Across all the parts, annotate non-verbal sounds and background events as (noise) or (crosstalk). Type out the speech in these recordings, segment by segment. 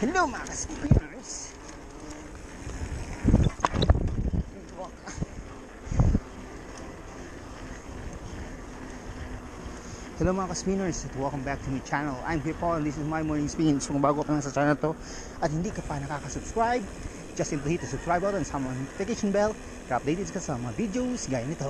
Hello mga ka-spinners! Hello mga ka-spinners at welcome back to my channel. I'm here Paul and this is my morning spins. Kung bago ka lang sa channel to at hindi ka pa nakaka-subscribe, just simply hit the subscribe button sa mga notification bell para updated ka sa mga videos gaya nito.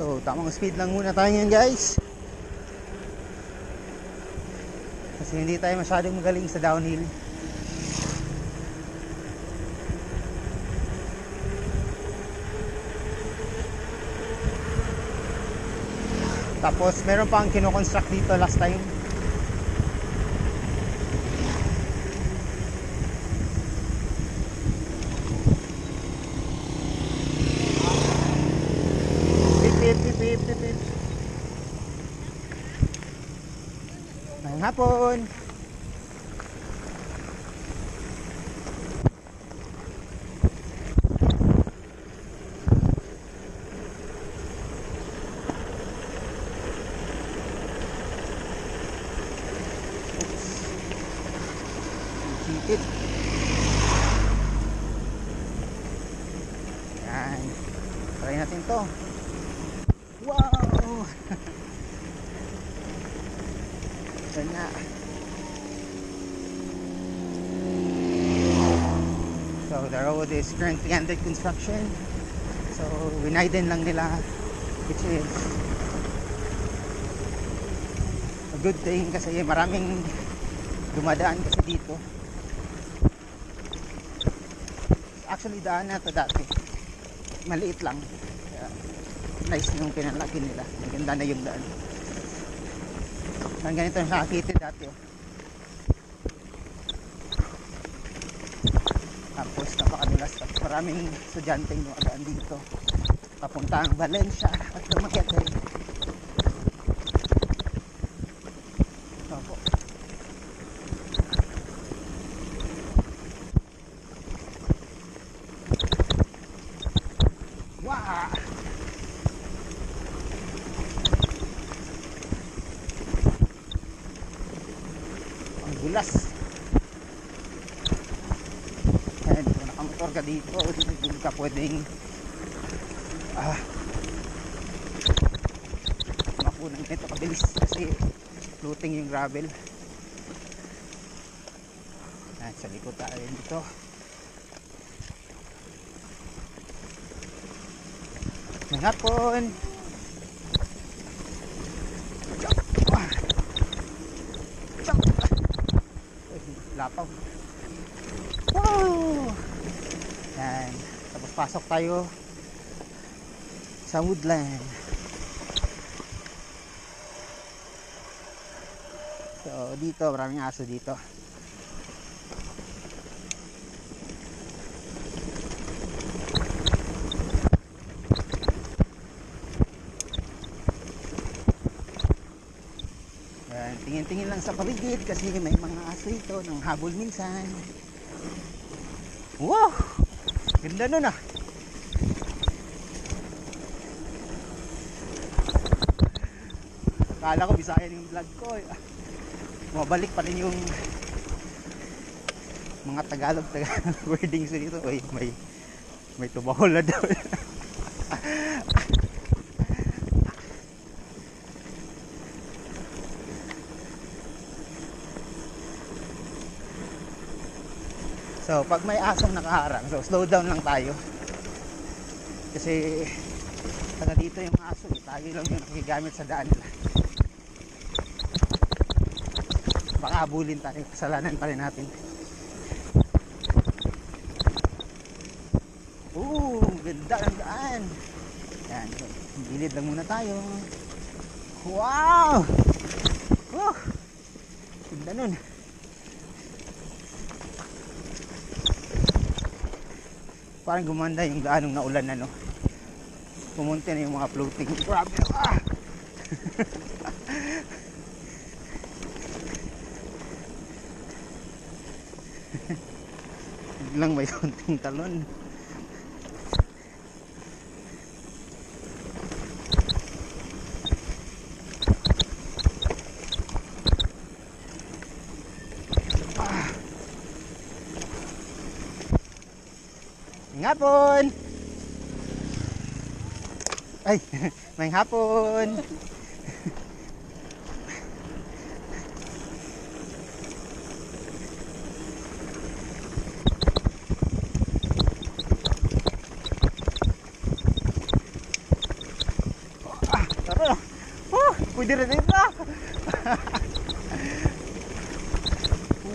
So, tamang speed lang muna tayo ngayon guys. Kasi hindi tayo masyadong magaling sa downhill. Tapos meron pang kino-construct dito last time. Ngayong hapon. Sipit. Yan. Try natin to. Wow! Ito na. So the road is currently under construction. So winiden lang nila which is a good thing kasi maraming dumadaan kasi dito. Actually daan na to dati. Maliit lang. Kaya, nice yung pinalaki nila. Maganda na yung daan. Ang ganito yung nakakita dati. Oh. Tapos napakadulas. Tapos maraming estudyante yung dumadaan dito. Papunta ang Valencia at Dumaguete. Opo. Wow! Ang gulas. Ayan, kung nakamotor ka dito, hindi ka pwedeng ah, mapunan nito kabilis kasi floating yung gravel. Ayan, sa likod tayo dito. Ngayong hapon. Ah. Jump! Uy, lapaw. Wow! Yan. Tapos pasok tayo sa woodland. So, dito, maraming aso dito. Yan, lang sa paligid kasi may mga aso ito nang habol minsan. Wow! Ganda nun ah. Kala ko bisayan yung vlog ko eh. Mabalik pa rin yung mga Tagalog Tagalog (laughs) wordings dito. Uy, may may tumahol na daw. (laughs) So, pag may asong nakaharang, so slow down lang tayo. Kasi taga dito yung aso, eh. tayo lang yung nakikigamit sa daan nila. Baka abulin tayo, kasalanan pa rin natin. Oo, ganda ng daan. Yan, so, gilid lang muna tayo. Wow! Oh, ganda nun. Parang gumanda yung daan nung naulan na no. Pumunti na yung mga floating. Grabe. Ah! (laughs) Biglang may konting (laughs) talon. Hapon! Ay, (laughs) ngayong hapon! (laughs) Ah, pwede rin ito! (laughs)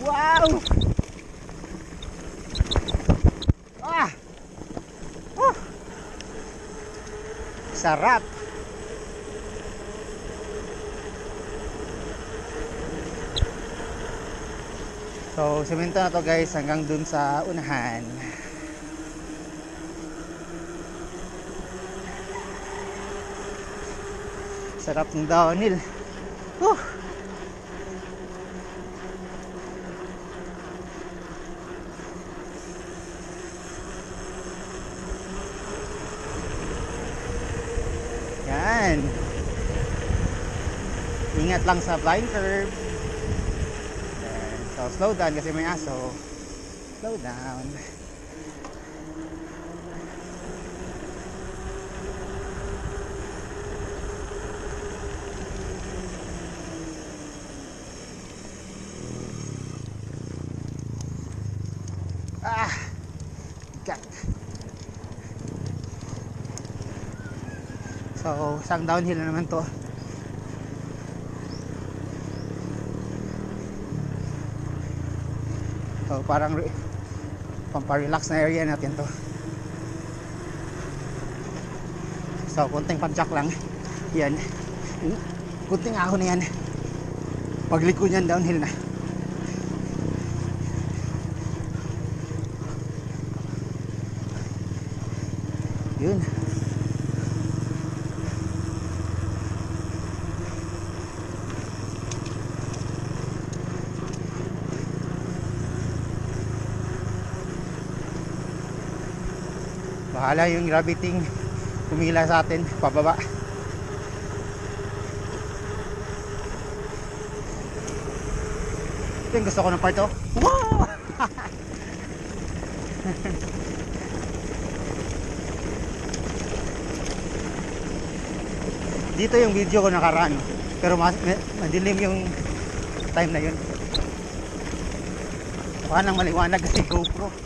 wow! Ah! Oh! Sarap! So, semento na to guys hanggang dun sa unahan. Sarap ng downhill. Whew! Yan. Ingat lang sa blind curve. So, slow down kasi may aso. Slow down. Ah! So, isang downhill na naman to. So, parang re- pamparelax na area natin to. So, kunting pagjack lang. Yan. Kunting ahon na yan. Pagliko niyan, downhill na. Yun. Bahala yung gravity kumila sa atin pababa. Ito yung gusto ko ng part oh. Wow! (laughs) Dito yung video ko nakaraan. Pero mas, madilim yung time na yun. Mukha nang maliwanag kasi GoPro.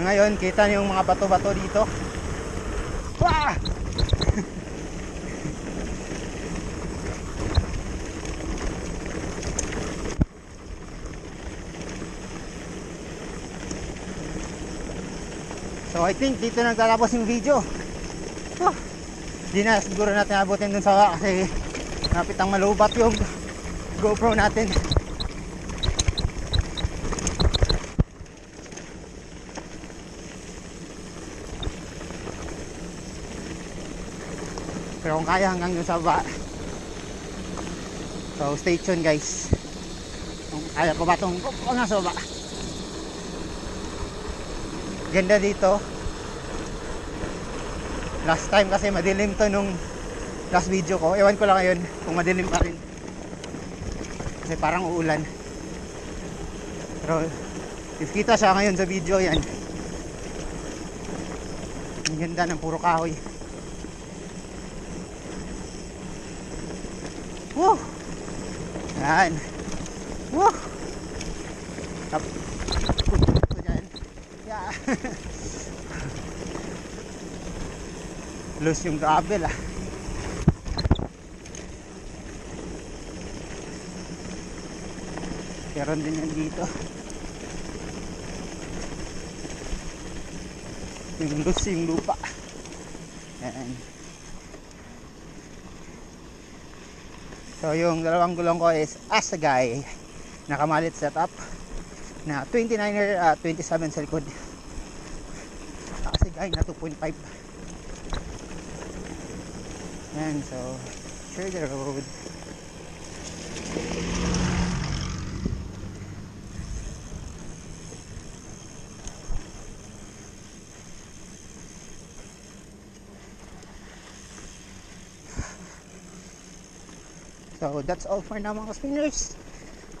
Ngayon, kita niyo yung mga bato-bato dito. Wah! So I think dito nagtatapos yung video. Ah, Di na siguro natin abutin dun sa kasi napit ang malubat yung GoPro natin. Pero kung kaya hanggang dun sa baba. So stay tuned guys. Kung kaya ko ba itong nga sa baba. Ganda dito. Last time kasi madilim to nung last video ko. Ewan ko lang ngayon kung madilim pa rin. Kasi parang uulan. Pero if kita siya ngayon sa video yan. Ang ganda ng puro kahoy. Woo! Yan. Woo! Ito dyan. Yeah. (laughs) Loose yung gravel ah. Meron din yan dito. yung, lus- yung lupa. Yan. So yung dalawang gulong ko is Asagay nakamalit setup na 29er at 27 sa likod. Asagay na 2.5. Yan, so share the road. So that's all for now mga spinners.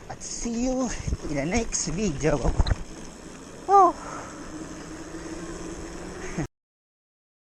At see you in the next video.